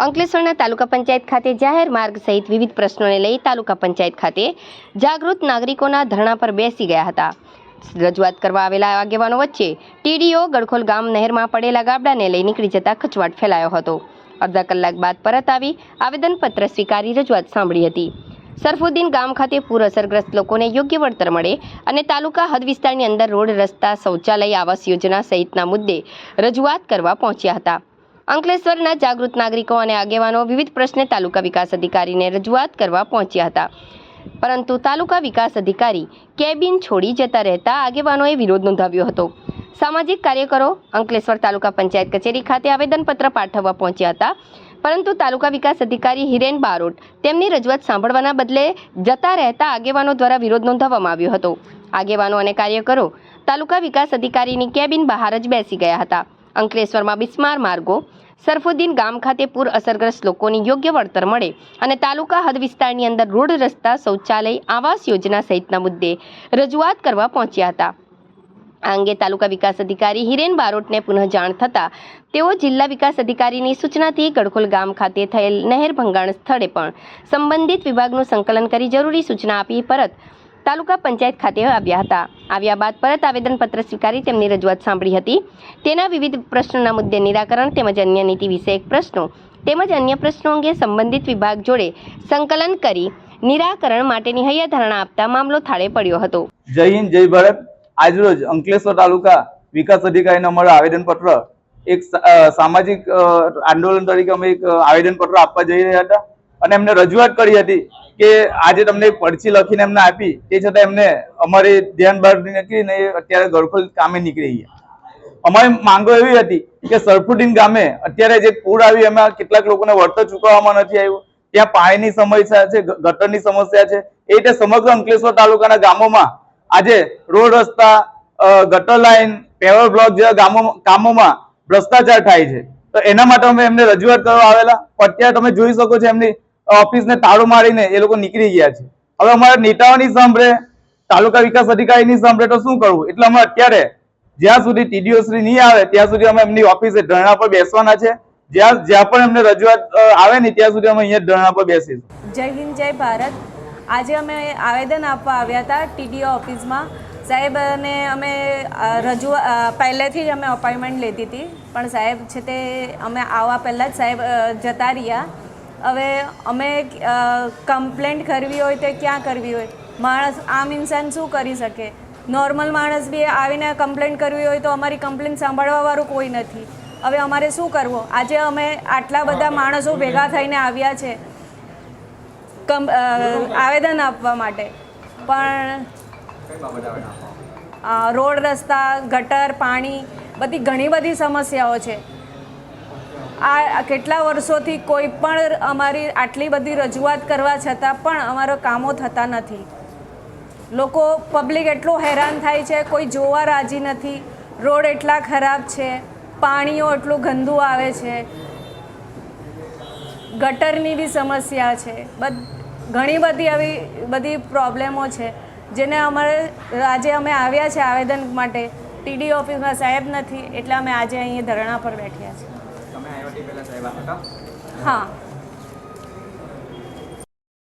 અંકલેશ્વરના તાલુકા પંચાયત ખાતે જાહેર માર્ગ સહિત વિવિધ પ્રશ્નોને લઈ તાલુકા પંચાયત ખાતે જાગૃત નાગરિકોના ધરણા પર બેસી ગયા હતા. રજૂઆત કરવા આવેલા આગેવાનો વચ્ચે ટીડીઓ ગડખોલ ગામ નહેરમાં પડેલા ગાબડાને લઈ નીકળી જતા ખચવાટ ફેલાયો હતો. અડધા કલાક બાદ પરત આવી આવેદનપત્ર સ્વીકારી રજૂઆત સાંભળી હતી. સરફુદ્દીન ગામ ખાતે પૂર અસરગ્રસ્ત લોકોને યોગ્ય વળતર મળે અને તાલુકા હદ વિસ્તારની અંદર રોડ રસ્તા શૌચાલય આવાસ યોજના સહિતના મુદ્દે રજૂઆત કરવા પહોંચ્યા હતા. અંકલેશ્વરના જાગૃત નાગરિકો અને આગેવાનો વિવિધ પ્રશ્ને તાલુકા વિકાસ અધિકારીને રજૂઆત કરવા પહોંચ્યા હતા. પરંતુ તાલુકા વિકાસ અધિકારી કેબિન છોડી જતા રહેતા આગેવાનોએ વિરોધ નોંધાવ્યો હતો. સામાજિક કાર્યકરો અંકલેશ્વર તાલુકા પંચાયત કચેરી ખાતે આવેદનપત્ર પાઠવવા પહોંચ્યા હતા. પરંતુ તાલુકા વિકાસ અધિકારી હિરેન બારોટ તેમની રજૂઆત સાંભળવાના બદલે જતા રહેતા આગેવાનો દ્વારા વિરોધ નોંધાવવામાં આવ્યો હતો. આગેવાનો અને કાર્યકરો તાલુકા વિકાસ અધિકારીની કેબિન બહાર જ બેસી ગયા હતા. અંકલેશ્વરમાં બિસ્માર માર્ગો, સરફુદ્દીન ગામ ખાતે પૂર અસરગ્રસ્ત લોકોની યોગ્ય વળતર મળે અને તાલુકા હદ વિસ્તારની અંદર રોડ રસ્તા, શૌચાલય, આવાસ યોજના સહિતના મુદ્દે રજૂઆત કરવા પહોંચ્યા હતા. આ અંગે તાલુકા વિકાસ અધિકારી હિરેન બારોટને પુનઃ જાણ થતાં તેઓ જિલ્લા વિકાસ અધિકારીની સૂચનાથી ગડખોલ ગામ ખાતે થયેલ નહેર ભંગાણ સ્થળે પણ સંબંધિત વિભાગનું સંકલન કરી જરૂરી સૂચના આપી પરત તાલુકા પંચાયત ખાતે આવ્યા હતા. આવ્યા બાદ પરત આવેદનપત્ર સ્વીકારી તેમની રજૂઆત સાંભળી હતી. તેના વિવિધ પ્રશ્નોના મુદ્દે નિરાકરણ તેમજ અન્ય નીતિ વિષયક પ્રશ્નો તેમજ અન્ય પ્રશ્નો અંગે સંબંધિત વિભાગ જોડે સંકલન કરી નિરાકરણ માટેની હૈયાધારણા આપતા મામલો થાળે પડ્યો હતો. જય હિન્દ, જય ભારત. આજરોજ અંકલેશ્વર તાલુકા વિકાસ અધિકારીને અમારું આવેદનપત્ર એક સામાજિક આંદોલન તરીકે અમે એક આવેદનપત્ર આપવા જઈ રહ્યા હતા અને એમને રજૂઆત કરી હતી કે આજે તમને એક લખીને એમને આપી, તે છતાં એમને અમારે ધ્યાન બહાર નીકળીને અત્યારે ગળખોલ કામે નીકળી અમારી માંગો એવી હતી કે સરફુદ્દીન ગામે અત્યારે જે પૂર આવી એમાં કેટલાક લોકોને વળતર ચૂકવવામાં નથી આવ્યું. ત્યાં પાણીની સમસ્યા છે ગટરની સમસ્યા છે. એ રીતે સમગ્ર અંકલેશ્વર તાલુકાના ગામોમાં આજે રોડ રસ્તા ગટર લાઈન પેવર બ્લોક જેવા ગામો કામોમાં ભ્રષ્ટાચાર થાય છે. તો એના માટે અમે એમને રજૂઆત કરવા આવેલા. અત્યારે તમે જોઈ શકો છો એમની ઓફિસને તાળું મારીને એ લોકો નીકળી ગયા છે. હવે અમારા નેતાઓની સાંભળે તાલુકા વિકાસ અધિકારીની સાંભળે તો શું કરવું? એટલે અમે અત્યારે જ્યાં સુધી ટીડીઓ શ્રી નહીં આવે ત્યાં સુધી અમે એમની ઓફિસે ધરણા પર બેસવાના છે. જ્યાં જ્યાં પણ એમને રજૂઆત આવે ને ત્યાં સુધી અમે અહીંયા ધરણા પર બેસીશું. જય હિન્દ જય ભારત. આજે અમે આવેદન આપવા આવ્યા હતા ટીડીઓ ઓફિસમાં સાહેબને અમે અ, રજૂ પહેલેથી જ અમે અપોઇન્ટમેન્ટ લીધી હતી. પણ સાહેબ છે તે અમે આવવા પહેલાં જ સાહેબ જતા રહ્યા. હવે અમે કમ્પ્લેન્ટ કરવી હોય તે ક્યાં કરવી હોય? માણસ આમ ઇન્સાન શું કરી શકે? નોર્મલ માણસ બી આવીને કમ્પ્લેન્ટ કરવી હોય તો અમારી કમ્પ્લેન સાંભળવાવાળું કોઈ નથી. હવે અમારે શું કરવું? આજે અમે આટલા બધા માણસો ભેગા થઈને આવ્યા છે કમ આવેદન આપવા માટે. પણ રોડ રસ્તા ગટર પાણી બધી ઘણી બધી સમસ્યાઓ છે. આ કેટલા વર્ષોથી કોઈ પણ અમારી આટલી બધી રજૂઆત કરવા છતાં પણ અમારા કામો થતા નથી. લોકો પબ્લિક એટલું હેરાન થાય છે, કોઈ જોવા રાજી નથી. રોડ એટલા ખરાબ છે, પાણીઓ એટલું ગંદુ આવે છે. ગટરની બી સમસ્યા છે. બધ, ઘણી બધી આવી, બધી પ્રોબ્લેમો છે. જેને અમારે, આજે અમે આવ્યા છે આવેદન માટે. ટીડી ઓફિસમાં સાહેબ નથી, એટલે અમે આજે અહીં ધરણા પર બેઠ્યા છીએ. પહેલા સાહેબ હતા હા.